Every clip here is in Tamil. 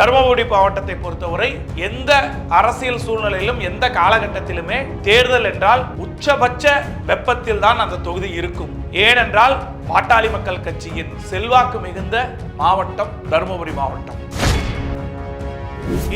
தருமபுரி மாவட்டத்தை பொறுத்தவரை எந்த அரசியல் சூழ்நிலையிலும் எந்த காலகட்டத்திலுமே தேர்தல் என்றால் உச்சபட்ச வெப்பத்தில் தான் அந்த தொகுதி இருக்கும். ஏனென்றால் பாட்டாளி மக்கள் கட்சியின் செல்வாக்கு மிகுந்த மாவட்டம் தருமபுரி மாவட்டம்.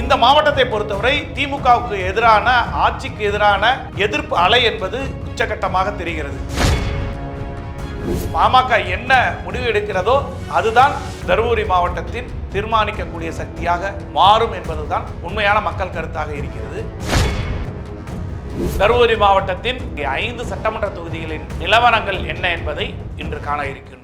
இந்த மாவட்டத்தை பொறுத்தவரை திமுகவுக்கு எதிரான ஆட்சிக்கு எதிரான எதிர்ப்பு அலை என்பது உச்சகட்டமாக தெரிகிறது. பாமக என்ன முடிவு எடுக்கிறதோ அதுதான் தருமபுரி மாவட்டத்தின் தீர்மானிக்கக்கூடிய சக்தியாக மாறும் என்பதுதான் உண்மையான மக்கள் கருத்தாக இருக்கிறது. தருமபுரி மாவட்டத்தின் ஐந்து சட்டமன்ற தொகுதிகளின் நிலவரங்கள் என்ன என்பதை இன்று காண இருக்கின்றோம்.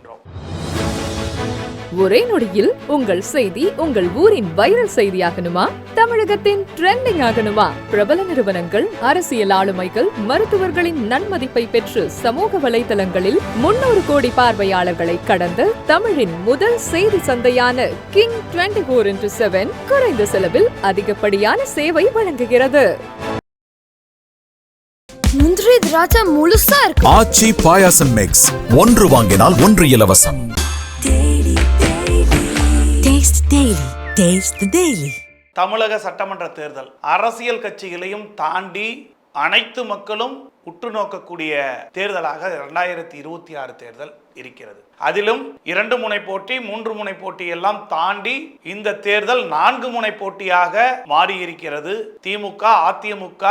ஒரே நொடியில் உங்கள் செய்தி உங்கள் ஊரின் வைரல் செய்தியாகணுமா? தமிழகத்தின் ட்ரெண்டிங் ஆகணுமா? பிரபல நிறுவனங்கள் அரசியல் ஆளுமைகள் மருத்துவர்களின் நன்மதிப்பை பெற்று சமூக வலைதளங்களில் முன்னூறு கோடி பார்வையாளர்களை கடந்த தமிழின் முதல் செய்தி சந்தையான King twenty four into seven குறைந்த செலவில் அதிகப்படியான சேவை வழங்குகிறது. முந்திரி திராட்சை முழுசா இருக்கு. ஆச்சி பாயாசம் மிக்ஸ் ஒன்று வாங்கினால் ஒன்று இலவசம். Daily Daily. Taste தமிழக சட்டமன்ற தேர்தல். அரசியல் கட்சிகளையும் தாண்டி அனைத்து மக்களும் உற்று நோக்கக்கூடிய தேர்தலாக இரண்டாயிரத்தி இருபத்தி ஆறு தேர்தல் இருக்கிறது. அதிலும் இரண்டு முனை போட்டி மூன்று முனை போட்டி எல்லாம் தாண்டி இந்த தேர்தல் நான்கு முனை போட்டியாக மாறி இருக்கிறது திமுக அதிமுக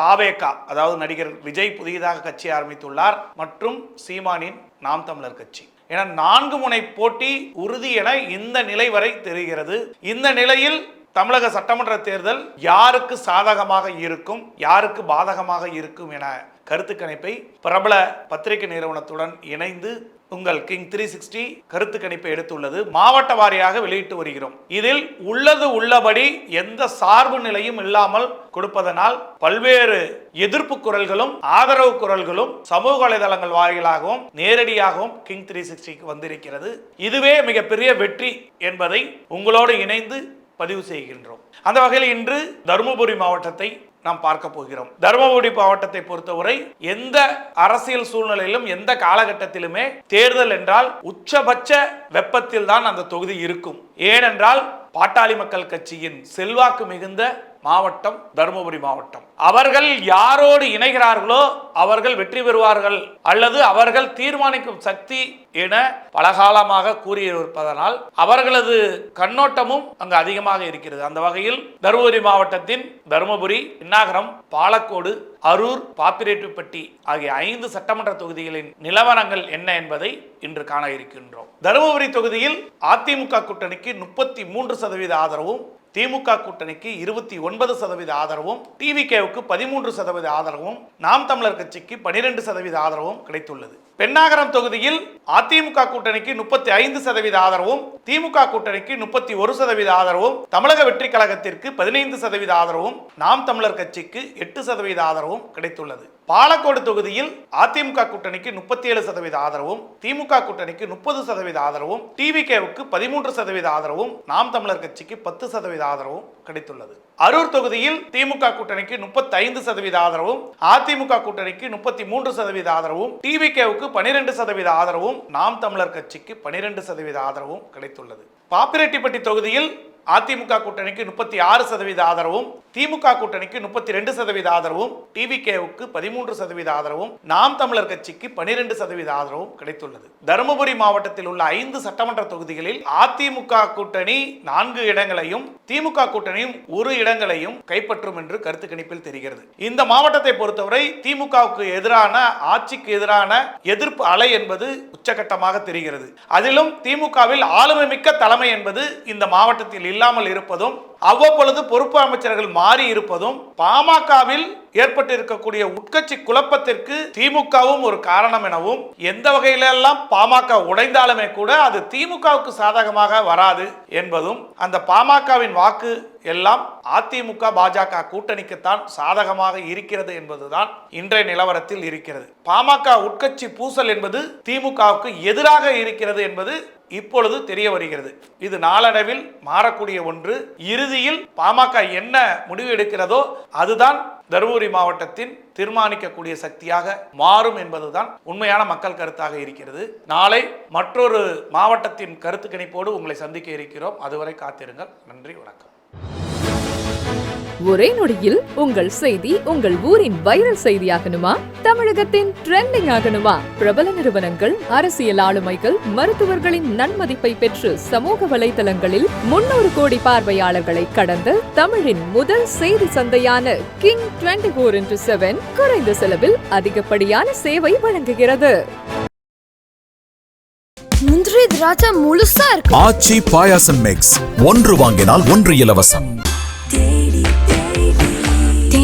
தாவேகா அதாவது நடிகர் விஜய் புதியதாக கட்சி ஆரம்பித்துள்ளார். மற்றும் சீமானின் நாம் தமிழர் கட்சி. என நான்கு முனை போட்டி உறுதி என இந்த நிலை வரை தெரிகிறது. இந்த நிலையில் தமிழக சட்டமன்ற தேர்தல் யாருக்கு சாதகமாக இருக்கும் யாருக்கு பாதகமாக இருக்கும் என கருத்து கணிப்பை பிரபல பத்திரிகை நிறுவனத்துடன் இணைந்து உங்கள் கிங் த்ரீ சிக்ஸ்டி கருத்து கணிப்பை எடுத்துள்ளது. மாவட்ட வாரியாக வெளியிட்டு வருகிறோம். இதில் உள்ளது உள்ளபடி எந்த சார்பு நிலையும் இல்லாமல் கொடுப்பதனால் பல்வேறு எதிர்ப்பு குரல்களும் ஆதரவு குரல்களும் சமூக வலைதளங்கள் வாயிலாகவும் நேரடியாகவும் கிங் த்ரீ சிக்ஸ்டிக்கு வந்திருக்கிறது. இதுவே மிகப்பெரிய வெற்றி என்பதை உங்களோடு இணைந்து பதிவு செய்கின்றோம். அந்த வகையில் இன்று தருமபுரி மாவட்டத்தை நாம் பார்க்க போகிறோம். தருமபுரி மாவட்டத்தை பொறுத்தவரை எந்த அரசியல் சூழ்நிலையிலும் எந்த காலகட்டத்திலுமே தேர்தல் என்றால் உச்சபட்ச வெப்பத்தில் தான் அந்த தொகுதி இருக்கும். ஏனென்றால் பாட்டாளி மக்கள் கட்சியின் செல்வாக்கு மிகுந்த மாவட்டம் தருமபுரி மாவட்டம். அவர்கள் யாரோடு இணைகிறார்களோ அவர்கள் வெற்றி பெறுவார்கள் அல்லது அவர்கள் தீர்மானிக்கும் சக்தி என பலகாலமாக கூறியிருப்பதனால் அவர்களது கண்ணோட்டமும் அங்கு அதிகமாக இருக்கிறது. அந்த வகையில் தருமபுரி மாவட்டத்தின் தருமபுரி இன்னாகரம் பாலக்கோடு அரூர் பாப்பிரேட்டுப்பட்டி ஆகிய ஐந்து சட்டமன்ற தொகுதிகளின் நிலவரங்கள் என்ன என்பதை இன்று காண இருக்கின்றோம். தருமபுரி தொகுதியில் அதிமுக கூட்டணிக்கு முப்பத்தி மூன்று சதவீத ஆதரவும் திமுக கூட்டணிக்கு இருபத்தி ஒன்பது சதவீத ஆதரவும் டிவிகேவுக்கு பதிமூன்று சதவீத ஆதரவும் நாம் தமிழர் கட்சிக்கு பனிரெண்டு சதவீத ஆதரவும் கிடைத்துள்ளது. பெண்ணாகரம் தொகுதியில் அதிமுக கூட்டணிக்கு முப்பத்தி ஐந்து சதவீத ஆதரவும் திமுக கூட்டணிக்கு முப்பத்தி ஒரு சதவீத ஆதரவும் தமிழக வெற்றி கழகத்திற்கு பதினைந்து சதவீத ஆதரவும் நாம் தமிழர் கட்சிக்கு எட்டு சதவீத ஆதரவும் கிடைத்துள்ளது. பாலக்கோடு தொகுதியில் அதிமுக கூட்டணிக்கு முப்பத்தி ஏழு சதவீத ஆதரவும் திமுக கூட்டணிக்கு முப்பது சதவீத ஆதரவும் டிவிகேவுக்கு பதிமூன்று சதவீத ஆதரவும் நாம் தமிழர் கட்சிக்கு பத்து சதவீத ஆதரவும் கிடைத்துள்ளது. அரூர் தொகுதியில் திமுக கூட்டணிக்கு முப்பத்தி ஐந்து சதவீத ஆதரவும் அதிமுக கூட்டணிக்கு முப்பத்தி மூன்று சதவீத ஆதரவும் டிவிகேவுக்கு பனிரெண்டு சதவீத ஆதரவும் நாம் தமிழர் கட்சிக்கு பனிரெண்டு சதவீத ஆதரவும் கிடைத்துள்ளது. பாப்பிரெட்டிப்பட்டி தொகுதியில் அதிமுக கூட்டணிக்கு முப்பத்தி ஆறு சதவீத ஆதரவும் திமுக கூட்டணிக்கு முப்பத்தி ரெண்டு சதவீத ஆதரவும் டிவிகேவுக்கு பதிமூன்று சதவீத ஆதரவும் நாம் தமிழர் கட்சிக்கு பனிரெண்டு சதவீத ஆதரவும் கிடைத்துள்ளது. தருமபுரி மாவட்டத்தில் உள்ள ஐந்து சட்டமன்ற தொகுதிகளில் அதிமுக கூட்டணி நான்கு இடங்களையும் திமுக கூட்டணியும் ஒரு இடங்களையும் கைப்பற்றும் என்று கருத்து கணிப்பில் தெரிகிறது. இந்த மாவட்டத்தை பொறுத்தவரை திமுகவுக்கு எதிரான ஆட்சிக்கு எதிரான எதிர்ப்பு அலை என்பது உச்சகட்டமாக தெரிகிறது. அதிலும் திமுகவில் ஆளுமை மிக்க தலைமை என்பது இந்த மாவட்டத்தில் இல்லாமல் இருப்பதும் அவ்வப்பொழுது பொறுப்பு அமைச்சர்கள் மாறி இருப்பதும் பாமகவில் ஏற்பட்டிருக்கக்கூடிய உட்கட்சி குழப்பத்திற்கு திமுகவும் ஒரு காரணம் எனவும் எந்த வகையிலெல்லாம் பாமக உடைந்தாலுமே கூட அது திமுகவுக்கு சாதகமாக வராது என்பதும் அந்த பாமகவின் வாக்கு எல்லாம் அதிமுக பாஜக கூட்டணிக்குத்தான் சாதகமாக இருக்கிறது என்பதுதான் இன்றைய நிலவரத்தில் இருக்கிறது. பாமக உட்கட்சி பூசல் என்பது திமுகவுக்கு எதிராக இருக்கிறது என்பது இப்பொழுது தெரிய வருகிறது. இது நாளடைவில் மாறக்கூடிய ஒன்று. இறுதியில் பாமக என்ன முடிவு எடுக்கிறதோ அதுதான் தருமபுரி மாவட்டத்தின் தீர்மானிக்கக்கூடிய சக்தியாக மாறும் என்பதுதான் உண்மையான மக்கள் கருத்தாக இருக்கிறது. நாளை மற்றொரு மாவட்டத்தின் கருத்து கணிப்போடு உங்களை சந்திக்க இருக்கிறோம். அதுவரை காத்திருங்கள். நன்றி வணக்கம். ஒரே நொடியில் உங்கள் செய்தி உங்கள் ஊரின் வைரல் செய்தியாகணுமா? தமிழகத்தின் ட்ரெண்டிங் ஆகணுமா? பிரபல நிறுவனங்கள் அரசியல் ஆளுமைகள் மருத்துவர்களின் நன்மதிப்பை பெற்று சமூக வலைதளங்களில் முன்னூறு கோடி பார்வையாளர்களை கடந்த தமிழின் முதல் செய்தி சந்தையான King twenty four into seven குறைந்த செலவில் அதிகப்படியான சேவை வழங்குகிறது. முந்திரி திராட்சை முழுசா இருக்கு. ஆச்சி பாயாசம் மிக்ஸ் ஒன்று வாங்கினால் ஒன்று இலவசம்.